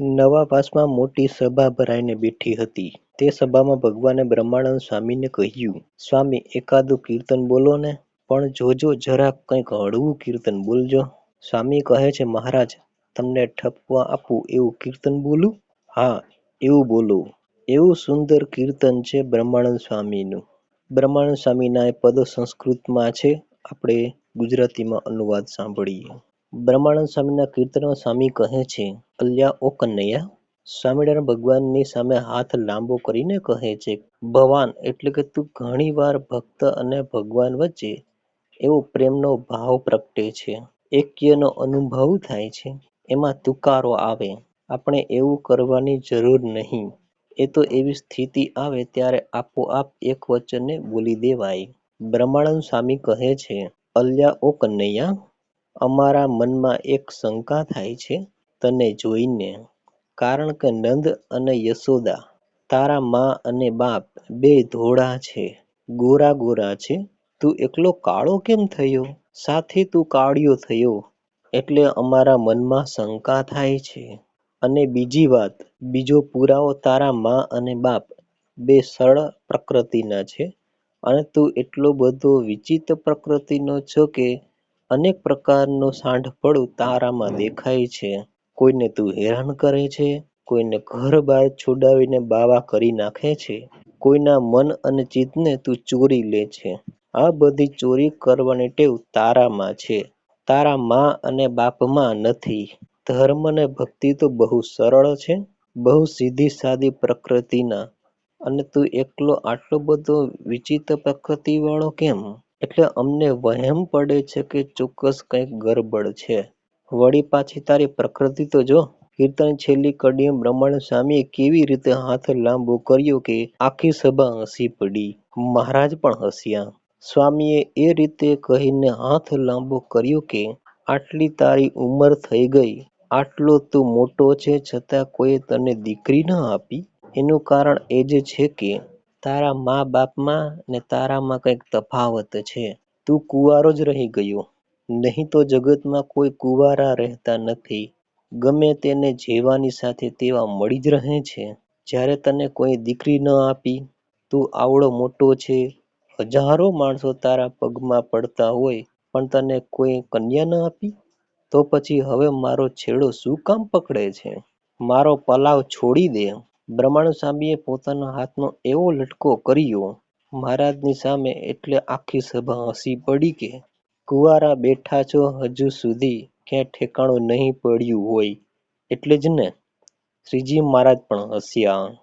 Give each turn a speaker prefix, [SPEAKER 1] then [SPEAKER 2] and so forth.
[SPEAKER 1] નવાપાસમાં મોટી સભા ભરાઈને બેઠી હતી. તે સભામાં ભગવાને બ્રહ્માનંદ સ્વામીને કહ્યું, સ્વામી, એકાદું કીર્તન બોલો ને, પણ જોજો જરાક કંઈક હળવું કીર્તન બોલજો. સ્વામી કહે છે, મહારાજ, તમને ઠપવા આપું એવું કીર્તન બોલું? હા, એવું બોલો. એવું સુંદર કીર્તન છે બ્રહ્માનંદ સ્વામીનું. બ્રહ્માનંદ સ્વામીના એ પદો સંસ્કૃતમાં છે. આપણે ગુજરાતીમાં અનુવાદ સાંભળીએ. બ્રહ્માનંદ સ્વામીના કીર્તનમાં સ્વામી કહે છે, કલ્યા ઓ કન્યા સ્વામિનારાયણ ભગવાનની સામે હાથ લાંબો કરીને કહે છે, ભવાન, એટલે કે તું ઘણી વાર ભક્ત અને ભગવાન વચ્ચે એવો પ્રેમનો ભાવ પ્રગટે છે. એક્યનો અનુભવ થાય છે. એમાં તુકારો આવે. આપણે એવું કરવાની જરૂર નહીં. એ તો એવી સ્થિતિ આવે ત્યારે આપોઆપ એક વચનને બોલી દેવાય. બ્રહ્માનંદ સ્વામી કહે છે અલ્યા ઓ કનૈયા અમારા મનમાં એક શંકા થાય છે તને જોઈને. કારણ કે નંદ અને યશોદા તારા મા અને બાપ બે ધોળા છે, ગોરા ગોરા છે. તું એકલો કાળો કેમ થયો? સાથે તું કાળિયો થયો. એટલે અમારા મનમાં શંકા થાય છે. અને બીજી વાત, બીજો પુરાવો તારા મા અને બાપ બે સરળ પ્રકૃતિના છે. અને તું એટલો બધો વિચિત્ર પ્રકૃતિનો છો કે અનેક પ્રકારનું સાંઢપળું તારામાં દેખાય છે. કોઈને તું હેરાન કરે છે કોઈને ઘર બહાર છોડાવીને બાવા કરી નાખે છે કોઈના મન અને ચિત્તને તું ચોરી લે છે. આ બધી ચોરી કરવાની ટેવ તારામાં છે. તારા મા અને બાપમાં નથી. ધર્મ ને ભક્તિ તો બહુ સરળ છે બહુ સીધી સાદી પ્રકૃતિના. અને તું એકલો આટલો બધો વિચિત્ર પ્રકૃતિવાળો કેમ? એટલે અમને વહેમ પડે છે કે ચોક્કસ કંઈક ગરબડ છે. વળી પાછી તારી પ્રકૃતિ તો જો, કીર્તન છેલ્લી કડીએ બ્રહ્માનંદ સ્વામીએ કેવી રીતે હાથ લાંબો કર્યો કે આખી સભા હસી પડી. મહારાજ પણ હસ્યા. સ્વામીએ એ રીતે કહીને હાથ લાંબો કર્યો કે, આટલી તારી ઉંમર થઈ ગઈ. આટલો તું મોટો છે છતાં કોઈએ તને દીકરી ન આપી? એનું કારણ એ જ છે કે તારા મા બાપમાં ને તારામાં કંઈક તફાવત છે. તું કુંવારો જ રહી ગયો. નહીં તો જગતમાં કોઈ કુંવારા રહેતા નથી. ગમે તેને જેવાની સાથે તેવા મળી જ રહે છે. જ્યારે તને કોઈ દીકરી ન આપી, તું આવડો મોટો છે. હજારો માણસો તારા પગમાં પડતા હોય, પણ તને કોઈ કન્યા ન આપી? તો પછી હવે મારો છેડો શું કામ પકડે છે? મારો પલાવ છોડી દે. બ્રહ્માનંદ સ્વામીએ પોતાના હાથનો એવો લટકો કર્યો, મહારાજની સામે એટલે આખી સભા હસી પડી કે, કુંવારા બેઠા છો હજુ સુધી, ક્યાંય ઠેકાણું નહીં પડ્યું હોય. એટલે જ ને, શ્રીજી મહારાજ પણ હસ્યા.